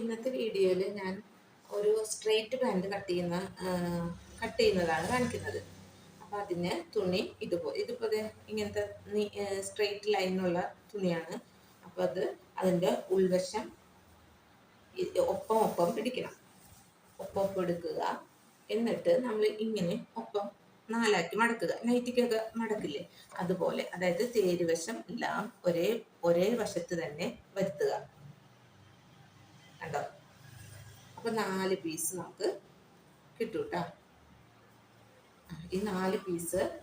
ഇന്നത്തെ വീഡിയോയിൽ ഞാൻ ഒരു സ്ട്രെയിറ്റ് പാന്റ് കട്ട് ചെയ്യുന്ന കട്ട് ചെയ്യുന്നതാണ് കാണിക്കുന്നത്. അപ്പോൾ അതിന് തുണി ഇതുപോലെ ഇതിപ്പോൾ ഇങ്ങനത്തെ സ്ട്രെയിറ്റ് ലൈനുള്ള തുണിയാണ്. അപ്പോൾ അത് അതിന്റെ ഉൾവശം ഒപ്പം ഒപ്പം പിടിക്കണം. ഒപ്പം ഒപ്പം എടുക്കുക. എന്നിട്ട് നമ്മൾ ഇങ്ങനെ ഒപ്പം നാലാക്കി മടക്കുക. നൈറ്റിക്കൊക്കെ മടക്കില്ലേ? അതുപോലെ അതായത് തേരുവശം എല്ലാം ഒരേ ഒരേ വശത്ത് തന്നെ വരുത്തുക. കണ്ടോ? അപ്പൊ നാല് പീസ് നമുക്ക് കിട്ടും കേട്ടോ ഈ നാല് പീസ്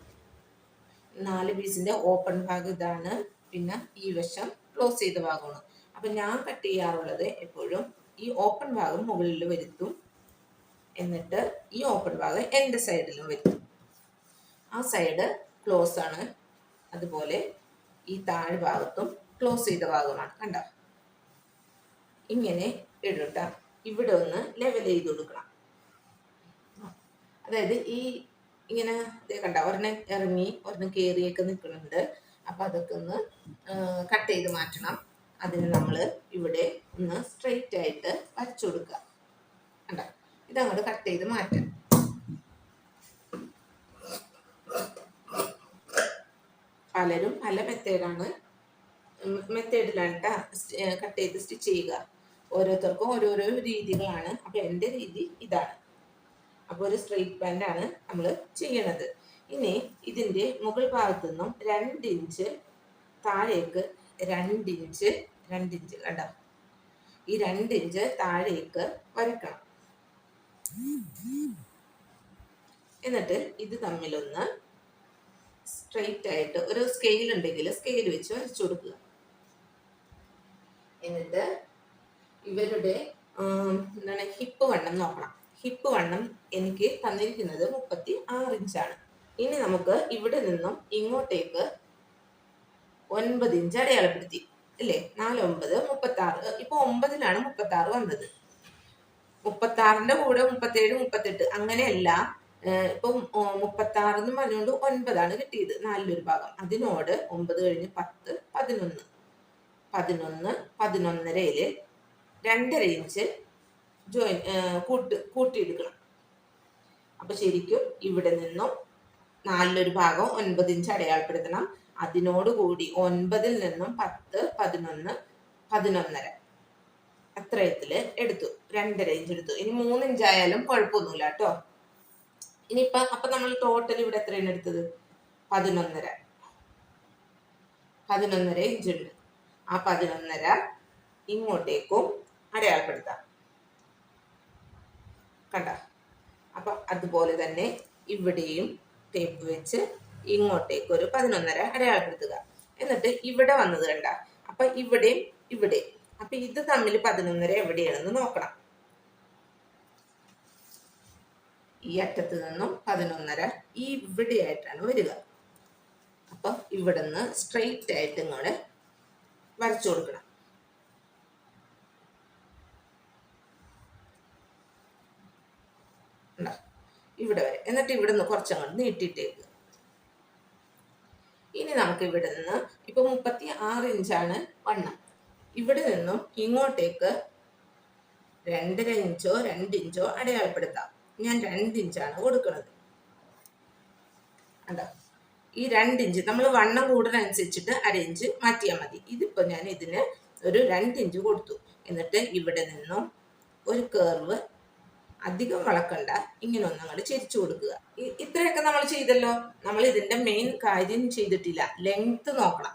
നാല് പീസിന്റെ ഓപ്പൺ ഭാഗം ഇതാണ്. പിന്നെ ഈ വശം ക്ലോസ് ചെയ്ത ഭാഗമാണ്. അപ്പൊ ഞാൻ കട്ട് ചെയ്യാറുള്ളത് എപ്പോഴും ഈ ഓപ്പൺ ഭാഗം മുകളിൽ വരുത്തും. എന്നിട്ട് ഈ ഓപ്പൺ ഭാഗം എന്റെ സൈഡിലും വരുത്തും. ആ സൈഡ് ക്ലോസ് ആണ്. അതുപോലെ ഈ താഴ് ഭാഗത്തും ക്ലോസ് ചെയ്ത ഭാഗമാണ്. കണ്ടോ? ഇങ്ങനെ ഇടട്ട ഇവിടെ ഒന്ന് ലെവൽ ചെയ്ത് കൊടുക്കണം. അതായത് ഈ ഇങ്ങനെ കണ്ട ഒരെണ്ണം ഇറങ്ങി ഒരെണ്ണം കയറിയൊക്കെ നിൽക്കുന്നുണ്ട്. അപ്പം അതൊക്കെ ഒന്ന് കട്ട് ചെയ്ത് മാറ്റണം. അതിന് നമ്മൾ ഇവിടെ ഒന്ന് സ്ട്രെയിറ്റ് ആയിട്ട് വരച്ചു കൊടുക്കുക. കണ്ട? ഇതങ്ങോട്ട് കട്ട് ചെയ്ത് മാറ്റാം. പലരും പല മെത്തേഡാണ് മെത്തേഡിലാണ് കട്ട് ചെയ്ത് സ്റ്റിച്ച് ചെയ്യുക. ഓരോരുത്തർക്കും ഓരോരോ രീതികളാണ്. അപ്പൊ എന്റെ രീതി ഇതാണ്. അപ്പോൾ ഒരു സ്ട്രെയിറ്റ് പാന്റ് ആണ് നമ്മൾ ചെയ്യണത്. ഇനി ഇതിന്റെ മുകൾ ഭാഗത്തു നിന്നും രണ്ട് ഇഞ്ച് താഴേക്ക് രണ്ട് ഇഞ്ച് രണ്ട് ഇഞ്ച് കണ്ടോ? ഈ രണ്ട് ഇഞ്ച് താഴേക്ക് വരക്കണം എന്നിട്ട് ഇത് തമ്മിലൊന്ന് സ്ട്രെയിറ്റ് ആയിട്ട് ഒരു സ്കെയിൽ ഉണ്ടെങ്കിൽ സ്കെയിൽ വെച്ച് വരച്ചു കൊടുക്കുക. എന്നിട്ട് ഇവരുടെ എന്താണ് ഹിപ്പ് വണ്ണം നോക്കണം. ഹിപ്പ് വണ്ണം എനിക്ക് തന്നിരിക്കുന്നത് മുപ്പത്തി ആറ് ഇഞ്ചാണ് ഇനി നമുക്ക് ഇവിടെ നിന്നും ഇങ്ങോട്ടേക്ക് ഒൻപത് ഇഞ്ച് അടയാളപ്പെടുത്തി. അല്ലേ? നാല് ഒമ്പത് മുപ്പത്തി ആറ് ഇപ്പൊ ഒമ്പതിലാണ് മുപ്പത്തി ആറ് വന്നത്. മുപ്പത്തി ആറിന്റെ കൂടെ മുപ്പത്തേഴ് മുപ്പത്തെട്ട് അങ്ങനെയല്ല ഇപ്പം മുപ്പത്തി ആറ് എന്ന് പറഞ്ഞുകൊണ്ട് ഒൻപതാണ് കിട്ടിയത്. നാലിലൊരു ഭാഗം. അതിനോട് ഒമ്പത് കഴിഞ്ഞ് പത്ത് പതിനൊന്ന്. പതിനൊന്ന് പതിനൊന്നരയിൽ രണ്ടര ഇഞ്ച് ജോയിൻ കൂട്ട് കൂട്ടിയെടുക്കണം. അപ്പൊ ശരിക്കും ഇവിടെ നിന്നും നാലിലൊരു ഭാഗം ഒൻപത് ഇഞ്ച് അടയാളപ്പെടുത്തണം. അതിനോടുകൂടി ഒൻപതിൽ നിന്നും പത്ത് പതിനൊന്ന് പതിനൊന്നര. അത്രയത്തിൽ എടുത്തു. രണ്ടര ഇഞ്ച് എടുത്തു. ഇനി മൂന്ന് ഇഞ്ച് ആയാലും കുഴപ്പമൊന്നുമില്ല കേട്ടോ. ഇനിയിപ്പൊ അപ്പൊ നമ്മൾ ടോട്ടൽ ഇവിടെ എത്രയാണ് എടുത്തത്? പതിനൊന്നര. പതിനൊന്നര ഇഞ്ചുണ്ട് ആ പതിനൊന്നര ഇങ്ങോട്ടേക്കും അടയാളപ്പെടുത്താം. കണ്ട? അപ്പൊ അതുപോലെ തന്നെ ഇവിടെയും ടേപ്പ് വെച്ച് ഇങ്ങോട്ടേക്ക് ഒരു പതിനൊന്നര അടയാളപ്പെടുത്തുക. എന്നിട്ട് ഇവിടെ വന്നത് കണ്ട? അപ്പൊ ഇവിടെയും ഇവിടെ അപ്പൊ ഇത് തമ്മിൽ പതിനൊന്നര എവിടെയാണെന്ന് നോക്കണം. ഈ അറ്റത്ത് നിന്നും പതിനൊന്നര ഈ ഇവിടെയായിട്ടാണ് വരിക. അപ്പൊ നിന്ന് സ്ട്രെയിറ്റ് ആയിട്ട് ഇങ്ങോട്ട് വരച്ചു കൊടുക്കണം ഉണ്ടോ? ഇവിടെ വരെ. എന്നിട്ട് ഇവിടുന്ന് കുറച്ചങ്ങോട്ട് നീട്ടിയിട്ടേക്ക്. ഇനി നമുക്ക് ഇവിടെ നിന്ന് ഇപ്പൊ മുപ്പത്തി ആറ് ഇഞ്ചാണ് വണ്ണം. ഇവിടെ നിന്നും ഇങ്ങോട്ടേക്ക് രണ്ടര ഇഞ്ചോ രണ്ട് ഇഞ്ചോ അടയാളപ്പെടുത്താം. ഞാൻ രണ്ട് ഇഞ്ചാണ് കൊടുക്കുന്നത് കണ്ടോ? ഈ രണ്ട് ഇഞ്ച് നമ്മൾ വണ്ണം കൂടുന്നതനുസരിച്ചിട്ട് ഇഞ്ച് മാറ്റിയാൽ മതി. ഇതിപ്പോ ഞാൻ ഇതിന് ഒരു രണ്ട് ഇഞ്ച് കൊടുത്തു. എന്നിട്ട് ഇവിടെ നിന്നും ഒരു കേർവ് അധികം വളക്കണ്ട ഇങ്ങനെ ഒന്ന് അങ്ങോട്ട് ചെരിച്ചു കൊടുക്കുക. ഇത്രയൊക്കെ നമ്മൾ ചെയ്തല്ലോ. നമ്മൾ ഇതിന്റെ മെയിൻ കാര്യം ചെയ്തിട്ടില്ല. ലെങ്ത് നോക്കണം.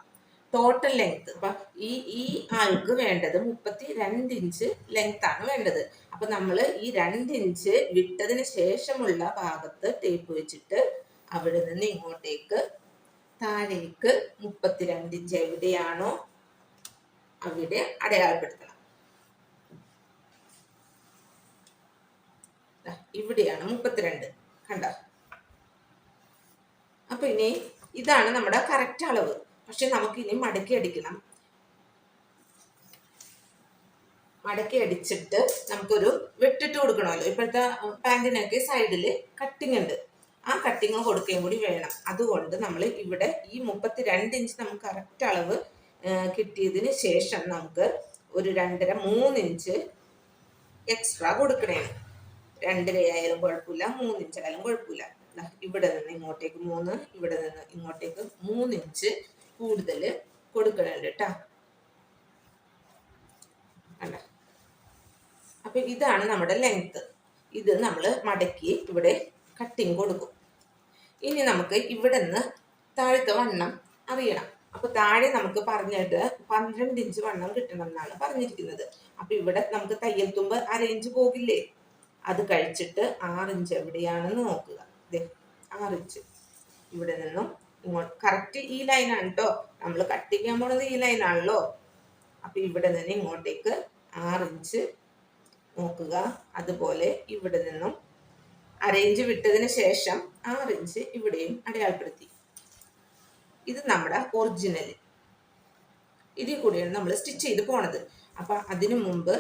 ടോട്ടൽ ലെങ്ത് അപ്പൊ ഈ ഈ ആൾക്ക് വേണ്ടത് മുപ്പത്തി രണ്ട് ഇഞ്ച് ലെങ്ത് ആണ് വേണ്ടത്. അപ്പൊ നമ്മൾ ഈ രണ്ട് ഇഞ്ച് വിട്ടതിന് ശേഷമുള്ള ഭാഗത്ത് ടേപ്പ് വെച്ചിട്ട് അവിടെ നിന്ന് ഇങ്ങോട്ടേക്ക് താഴേക്ക് മുപ്പത്തിരണ്ട് ഇഞ്ച് എവിടെയാണോ അവിടെ അടയാളപ്പെടുത്തണം. ഇവിടെയാണ് മുപ്പത്തിരണ്ട്. കണ്ട? അപ്പൊ ഇനി ഇതാണ് നമ്മുടെ കറക്റ്റ് അളവ്. പക്ഷെ നമുക്ക് ഇനി മടക്കി അടിക്കണം. മടക്കി അടിച്ചിട്ട് നമുക്കൊരു വെട്ടിട്ട് കൊടുക്കണമല്ലോ. ഇപ്പോഴത്തെ പാന്റിനൊക്കെ സൈഡിൽ കട്ടിങ് ഉണ്ട്. ആ കട്ടിങ് കൊടുക്കുകയും കൂടി വേണം. അതുകൊണ്ട് നമ്മൾ ഇവിടെ ഈ മുപ്പത്തിരണ്ട് ഇഞ്ച് നമുക്ക് കറക്റ്റ് അളവ് കിട്ടിയതിന് ശേഷം നമുക്ക് ഒരു രണ്ടര മൂന്ന് ഇഞ്ച് എക്സ്ട്രാ കൊടുക്കണേണ്. രണ്ടരയായാലും കുഴപ്പമില്ല മൂന്നിഞ്ചായാലും കുഴപ്പമില്ല. ഇവിടെ നിന്ന് ഇങ്ങോട്ടേക്ക് മൂന്ന് ഇവിടെ നിന്ന് ഇങ്ങോട്ടേക്ക് മൂന്നിഞ്ച് കൂടുതൽ കൊടുക്കണുണ്ട് കേട്ടാ അല്ല? അപ്പൊ ഇതാണ് നമ്മുടെ ലെങ്ത് ഇത് നമ്മൾ മടക്കി ഇവിടെ കട്ടിങ് കൊടുക്കും. ഇനി നമുക്ക് ഇവിടെ നിന്ന് താഴത്തെ വണ്ണം അറിയണം. അപ്പൊ താഴെ നമുക്ക് പറഞ്ഞിട്ട് പന്ത്രണ്ട് ഇഞ്ച് വണ്ണം കിട്ടണം എന്നാണ് പറഞ്ഞിരിക്കുന്നത്. അപ്പൊ ഇവിടെ നമുക്ക് തയ്യൽ തുമ്പ് അര ഇഞ്ച് പോകില്ലേ? അത് കഴിച്ചിട്ട് ആറിഞ്ച് എവിടെയാണെന്ന് നോക്കുക. ആറിഞ്ച്. ഇവിടെ നിന്നും ഇങ്ങോട്ട് കറക്റ്റ് ഈ ലൈനാണ് കേട്ടോ നമ്മൾ കട്ട് ചെയ്യാൻ പോണത് ഈ ലൈനാണല്ലോ അപ്പൊ ഇവിടെ നിന്ന് ഇങ്ങോട്ടേക്ക് ആറിഞ്ച് നോക്കുക. അതുപോലെ ഇവിടെ നിന്നും അരയിഞ്ച് വിട്ടതിന് ശേഷം ആറിഞ്ച് ഇവിടെയും അടയാളപ്പെടുത്തി. ഇത് നമ്മുടെ ഒറിജിനൽ ഇതിൽ കൂടിയാണ് നമ്മൾ സ്റ്റിച്ച് ചെയ്ത് പോണത്. അപ്പൊ അതിനു മുമ്പ്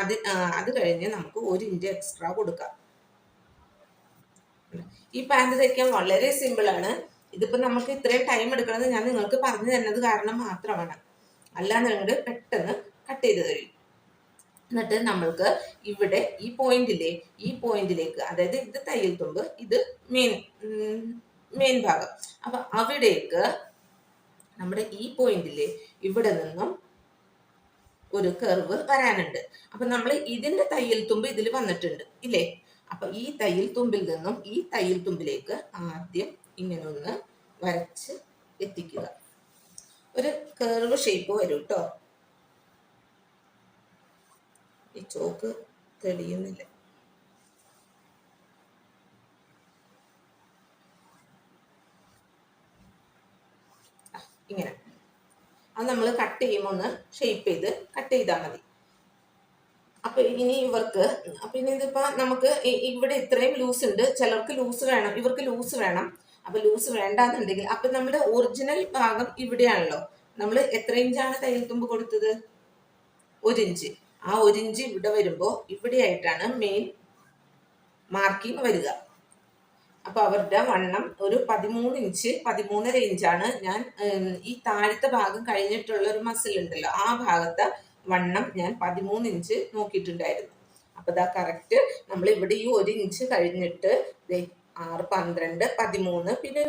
അത് അത് കഴിഞ്ഞ് നമുക്ക് ഒരു ഇഞ്ച് എക്സ്ട്രാ കൊടുക്കാം. ഈ പാന്റ് തയ്ക്കാൻ വളരെ സിമ്പിൾ ആണ്. ഇതിപ്പോ നമുക്ക് ഇത്രയും ടൈം എടുക്കണമെന്ന് ഞാൻ നിങ്ങൾക്ക് പറഞ്ഞു തരുന്നത് കാരണം മാത്രമാണ്. അല്ലാന്നുണ്ടെങ്കിൽ പെട്ടെന്ന് കട്ട് ചെയ്ത് തരും. എന്നിട്ട് നമ്മൾക്ക് ഇവിടെ ഈ പോയിന്റിലെ ഈ പോയിന്റിലേക്ക് അതായത് ഇത് തയ്യൽ തുമ്പ് ഇത് മെയിൻ മെയിൻ ഭാഗം. അപ്പൊ അവിടേക്ക് നമ്മുടെ ഈ പോയിന്റിലെ ഇവിടെ നിന്നും ഒരു കർവ് വരാനുണ്ട്. അപ്പൊ നമ്മൾ ഇതിന്റെ തയ്യൽ തുമ്പ് ഇതിൽ വന്നിട്ടുണ്ട് ഇല്ലേ? അപ്പൊ ഈ തയ്യൽ തുമ്പിൽ നിന്നും ഈ തയ്യൽ തുമ്പിലേക്ക് ആദ്യം ഇങ്ങനെ ഒന്ന് വരച്ച് എത്തിക്കുക. ഒരു കർവ് ഷേപ്പ് വരും കേട്ടോ ഈ ചോക്ക് തെളിയുന്നില്ല. ഇങ്ങനെ. അത് നമ്മൾ കട്ട് ചെയ്യുമ്പോൾ ഒന്ന് ഷേപ്പ് ചെയ്ത് കട്ട് ചെയ്താൽ മതി. അപ്പൊ ഇനി ഇവർക്ക് അപ്പൊ ഇനി ഇതിപ്പോ നമുക്ക് ഇവിടെ ഇത്രയും ലൂസ് ഉണ്ട്. ചിലർക്ക് ലൂസ് വേണം ഇവർക്ക് ലൂസ് വേണം. അപ്പൊ ലൂസ് വേണ്ടാന്നുണ്ടെങ്കിൽ അപ്പൊ നമ്മുടെ ഒറിജിനൽ ഭാഗം ഇവിടെയാണല്ലോ. നമ്മൾ എത്ര ഇഞ്ചാണ് തയ്യൽ തുമ്പ് കൊടുത്തത്? ഒരു ഇഞ്ച് ആ ഒരു ഇഞ്ച് ഇവിടെ വരുമ്പോ ഇവിടെയായിട്ടാണ് മെയിൻ മാർക്കിംഗ് വരിക. അപ്പൊ അവരുടെ വണ്ണം ഒരു പതിമൂന്ന് ഇഞ്ച് പതിമൂന്നര ഇഞ്ചാണ്. ഞാൻ ഈ താഴത്തെ ഭാഗം കഴിഞ്ഞിട്ടുള്ള ഒരു മസിൽ ഉണ്ടല്ലോ ആ ഭാഗത്തെ വണ്ണം ഞാൻ പതിമൂന്ന് ഇഞ്ച് നോക്കിയിട്ടുണ്ടായിരുന്നു. അപ്പൊ ഇതാ കറക്റ്റ് നമ്മൾ ഇവിടെ ഈ ഒരു ഇഞ്ച് കഴിഞ്ഞിട്ട് ആറ് പന്ത്രണ്ട് പതിമൂന്ന് പിന്നെ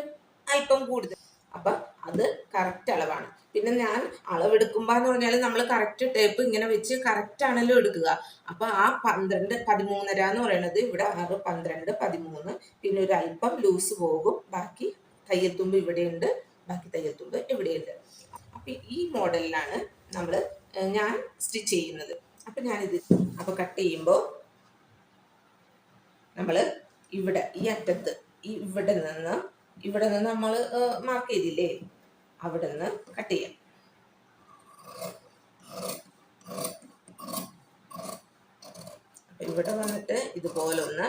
അല്പം കൂടുതൽ. അപ്പൊ അത് കറക്റ്റ് അളവാണ്. പിന്നെ ഞാൻ അളവെടുക്കുമ്പോ എന്ന് പറഞ്ഞാൽ നമ്മൾ കറക്റ്റ് ടേപ്പ് ഇങ്ങനെ വെച്ച് കറക്റ്റ് ആണല്ലോ എടുക്കുക. അപ്പൊ ആ പന്ത്രണ്ട് പതിമൂന്നര എന്ന് പറയുന്നത് ഇവിടെ ആറ് പന്ത്രണ്ട് പതിമൂന്ന് പിന്നെ ഒരു അല്പം ലൂസ് പോകും. ബാക്കി തയ്യത്തുമ്പ് ഇവിടെയുണ്ട് ബാക്കി തയ്യത്തുമ്പ് ഇവിടെയുണ്ട്. അപ്പൊ ഈ മോഡലിലാണ് നമ്മൾ ഞാൻ സ്റ്റിച്ച് ചെയ്യുന്നത്. അപ്പൊ ഞാനിത് അപ്പൊ കട്ട് ചെയ്യുമ്പോൾ നമ്മൾ ഇവിടെ ഈ അറ്റത്ത് ഈ ഇവിടെ നിന്ന് ഇവിടെ നിന്ന് നമ്മൾ മാർക്ക് ചെയ്തില്ലേ? അവിടെ നിന്ന് കട്ട് ചെയ്യാം. അപ്പൊ ഇവിടെ വന്നിട്ട് ഇതുപോലെ ഒന്ന്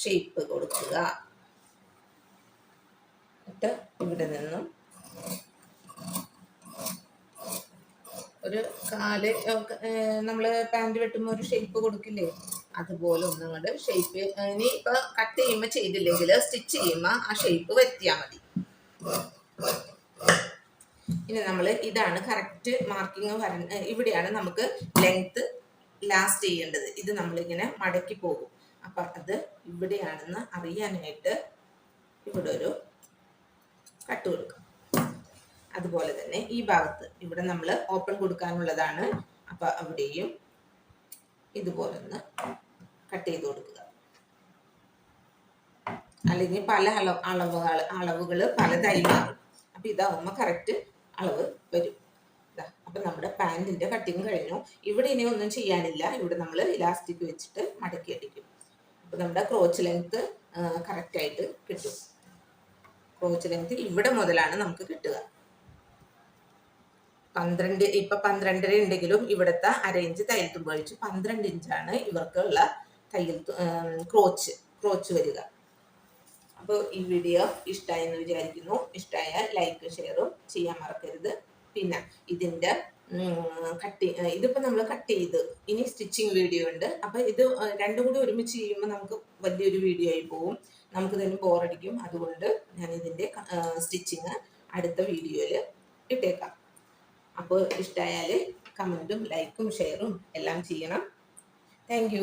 ഷേപ്പ് കൊടുക്കുക. എന്നിട്ട് ഇവിടെ നിന്നും ഒരു കാൽ നമ്മൾ പാന്റ് വെട്ടുമ്പോൾ ഒരു ഷേപ്പ് കൊടുക്കില്ലേ? അതുപോലെ ഒന്നും അങ്ങോട്ട് ഷേപ്പ് ഇനി ഇപ്പൊ കട്ട് ചെയ്യുമ്പോൾ ചെയ്തില്ലെങ്കിൽ സ്റ്റിച്ച് ചെയ്യുമ്പോൾ ആ ഷേപ്പ് വരുത്തിയാൽ മതി. ഇനി നമ്മൾ ഇതാണ് കറക്റ്റ് മാർക്കിംഗ് വര ഇവിടെയാണ് നമുക്ക് ലെങ്ത് ലാസ്റ്റ് ചെയ്യേണ്ടത്. ഇത് നമ്മളിങ്ങനെ മടക്കി പോകും. അപ്പൊ അത് ഇവിടെയാണെന്ന് അറിയാനായിട്ട് ഇവിടെ ഒരു കട്ട് കൊടുക്കും. അതുപോലെ തന്നെ ഈ ഭാഗത്ത് ഇവിടെ നമ്മൾ ഓപ്പൺ കൊടുക്കാനുള്ളതാണ്. അപ്പൊ അവിടെയും ഇതുപോലെ ഒന്ന് കട്ട് ചെയ്ത് കൊടുക്കുക. അല്ലെങ്കിൽ പല അളവ് അളവുകൾ അളവുകൾ പലതായി മാറും. അപ്പൊ ഇതാവുമ്പോൾ കറക്റ്റ് അളവ് വരും. അപ്പം നമ്മുടെ പാന്റിന്റെ കട്ടിങ് കഴിഞ്ഞു. ഇവിടെ ഇനി ഒന്നും ചെയ്യാനില്ല. ഇവിടെ നമ്മൾ ഇലാസ്റ്റിക് വെച്ചിട്ട് മടക്കി അടിക്കും. അപ്പം നമ്മുടെ ക്രോച്ച് ലെങ്ത്ത് കറക്റ്റായിട്ട് കിട്ടും. ക്രോച്ച് ലെങ്ത് ഇവിടെ മുതലാണ് നമുക്ക് കിട്ടുക. പന്ത്രണ്ട് ഇപ്പൊ പന്ത്രണ്ടര ഉണ്ടെങ്കിലും ഇവിടുത്തെ അര ഇഞ്ച് തയ്യൽ തുമ്പ് കഴിച്ചു പന്ത്രണ്ട് ഇഞ്ചാണ് ഇവർക്കുള്ള തയ്യൽ ക്രോച്ച് ക്രോച്ച് വരിക. അപ്പോൾ ഈ വീഡിയോ ഇഷ്ടമായി എന്ന് വിചാരിക്കുന്നു ഇഷ്ടമായാൽ ലൈക്ക് ഷെയറും ചെയ്യാൻ മറക്കരുത്. പിന്നെ ഇതിന്റെ കട്ട് ഇതിപ്പോൾ നമ്മൾ കട്ട് ചെയ്ത്. ഇനി സ്റ്റിച്ചിങ് വീഡിയോ ഉണ്ട്. അപ്പോൾ ഇത് രണ്ടും കൂടി ഒരുമിച്ച് ചെയ്യുമ്പോൾ നമുക്ക് വലിയൊരു വീഡിയോ ആയി പോകും നമുക്ക് തന്നെ ബോറടിക്കും അതുകൊണ്ട് ഞാൻ ഇതിന്റെ സ്റ്റിച്ചിങ് അടുത്ത വീഡിയോയിൽ ഇട്ടേക്കാം. അപ്പോൾ ഇഷ്ടമായാൽ കമന്റും ലൈക്കും ഷെയറും എല്ലാം ചെയ്യണം. താങ്ക്